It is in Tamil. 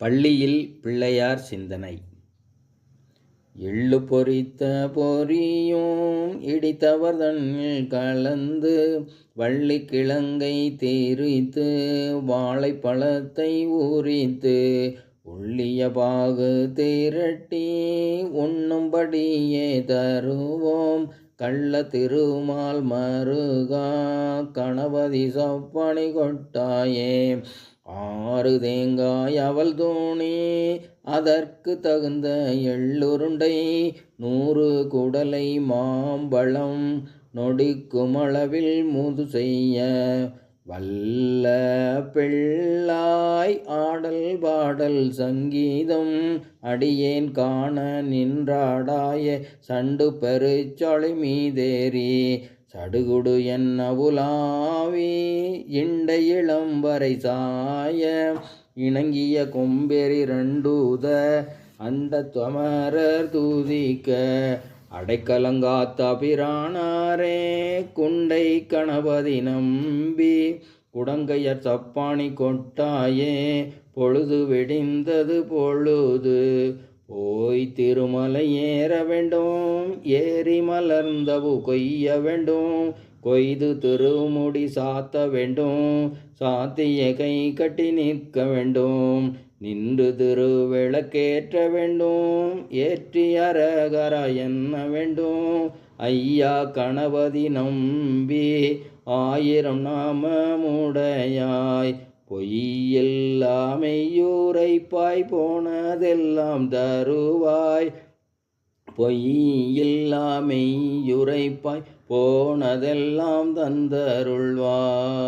பள்ளியில் பிள்ளையார் சிந்தனை. எள்ளு பொறித்த பொரியும் இடித்தவர் தன்னில் கலந்து வள்ளி கிழங்கை தீரித்து வாழைப்பழத்தை ஊறித்து உள்ளிய பாகு திரட்டி உண்ணும்படியே தருவோம் கள்ள திருமால் மருகா கணபதி சப்பணி கொட்டாயே. ஆறு தேங்காய் அவள் தோணி அதற்கு தகுந்த எள்ளுருண்டை நூறு குடலை மாம்பழம் நொடிக்கும் அளவில் முது செய்ய. வல்ல பிள்ளாய் ஆடல் பாடல் சங்கீதம் அடியேன் காண நின்றாடாய சண்டு பெருச்சாலை மீதேறி. சடுகுடு என்ன உலாவி இண்ட இளம்பரை சாய இணங்கிய கொம்பெறி ரெண்டூத அந்த துவமரர் தூதிக்க அடைக்கலங்காத்த பிரானாரே குண்டை கணபதி நம்பி குடங்கையர் சப்பாணி கொட்டாயே பொழுது வெடிந்தது பொழுது போய் திருமலை ஏற வேண்டும் ஏறி மலர்ந்தவு கொய்ய வேண்டும். கொய்து திருமுடி சாத்த வேண்டும் சாத்திய கை கட்டி நிற்க வேண்டும் நின்று திருவிளக்கேற்ற வேண்டும் ஏற்றி அரகர என்ன வேண்டும்? ஐயா கணபதி நம்பி ஆயிரம் நாமமுடையாய் பொய்யில்லாமையூரைப்பாய் போனதெல்லாம் தருவாய் பொய்யில்லாமையுரைப்பாய் போனதெல்லாம் தந்தருள்வாய்